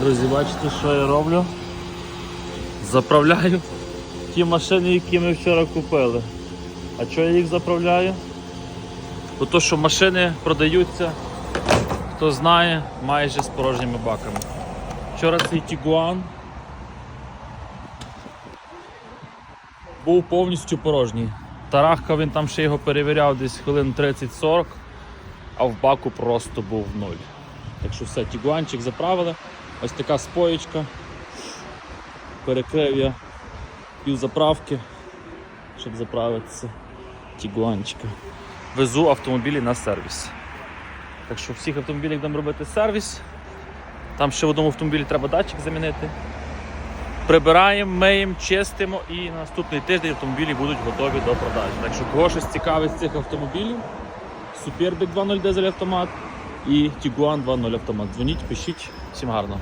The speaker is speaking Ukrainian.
Друзі, бачите, що я роблю? Заправляю ті машини, які ми вчора купили. А чого я їх заправляю? Бо то, що машини продаються, хто знає, майже з порожніми баками. Вчора цей Тігуан був повністю порожній. Тарахка він там ще його перевіряв десь хвилин 30-40, а в баку просто був нуль. Так що все, тігуанчик заправили. Ось така споєчка. Перекрив я пів заправки, щоб заправитися тігуанчика. Везу автомобілі на сервіс. Так що всіх автомобілів будемо робити сервіс. Там ще в одному автомобілі треба датчик замінити. Прибираємо, миємо, чистимо і на наступний тиждень автомобілі будуть готові до продажі. Так що кого щось цікавить з цих автомобілів, Superbik 2.0 дизель автомат і Tiguan 2.0 автомат. Дзвоніть, пишіть, всім гарного.